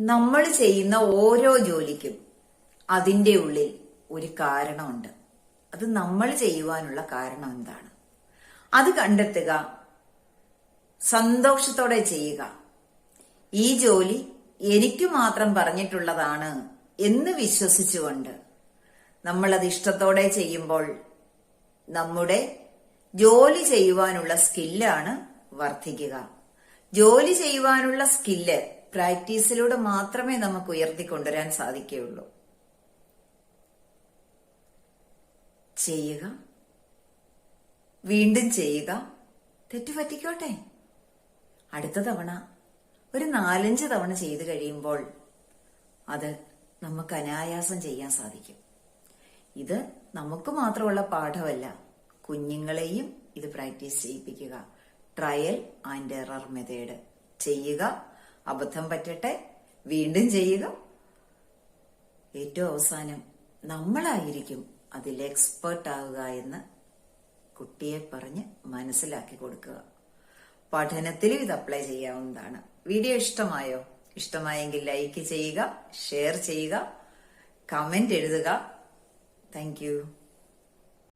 നമ്മൾ ചെയ്യുന്ന ഓരോ ജോലിക്കും അതിന്റെ ഉള്ളിൽ ഒരു കാരണമുണ്ട്. അത് നമ്മൾ ചെയ്യുവാനുള്ള കാരണം എന്താണ്? അത് കണ്ടെത്തുക സന്തോഷത്തോടെ ചെയ്യുക. ഈ ജോലി എനിക്ക് മാത്രം പറഞ്ഞിട്ടുള്ളതാണ് എന്ന് വിശ്വസിച്ചുകൊണ്ട് നമ്മളത് ഇഷ്ടത്തോടെ ചെയ്യുമ്പോൾ നമ്മുടെ ജോലി ചെയ്യുവാനുള്ള സ്കില്ലാണ് വർദ്ധിക്കുക. ജോലി ചെയ്യുവാനുള്ള സ്കില്ല് പ്രാക്ടീസിലൂടെ മാത്രമേ നമുക്ക് ഉയർത്തിക്കൊണ്ടുവരാൻ സാധിക്കുകയുള്ളൂ. ചെയ്യുക. വീണ്ടും ചെയ്യുക. തെറ്റുപറ്റിക്കോട്ടെ. അടുത്ത തവണ ഒരു നാലഞ്ച് തവണ ചെയ്തു കഴിയുമ്പോൾ അത് നമുക്ക് അനായാസം ചെയ്യാൻ സാധിക്കും. ഇത് നമുക്ക് മാത്രമുള്ള പാഠമല്ല. കുഞ്ഞുങ്ങളെയും ഇത് practice ചെയ്യിപ്പിക്കുക. Trial and error method. ചെയ്യുക അബദ്ധം പറ്റട്ടെ. വീണ്ടും ചെയ്യുക. ഏറ്റവും അവസാനം നമ്മളായിരിക്കും അതിൽ എക്സ്പേർട്ട് ആവുക എന്ന് കുട്ടിയെ പറഞ്ഞ് മനസ്സിലാക്കി കൊടുക്കുക. പഠനത്തിലും ഇത് അപ്ലൈ ചെയ്യാവുന്നതാണ്. വീഡിയോ ഇഷ്ടമായോ? ഇഷ്ടമായെങ്കിൽ ലൈക്ക് ചെയ്യുക ഷെയർ ചെയ്യുക കമന്റ് എഴുതുക. താങ്ക്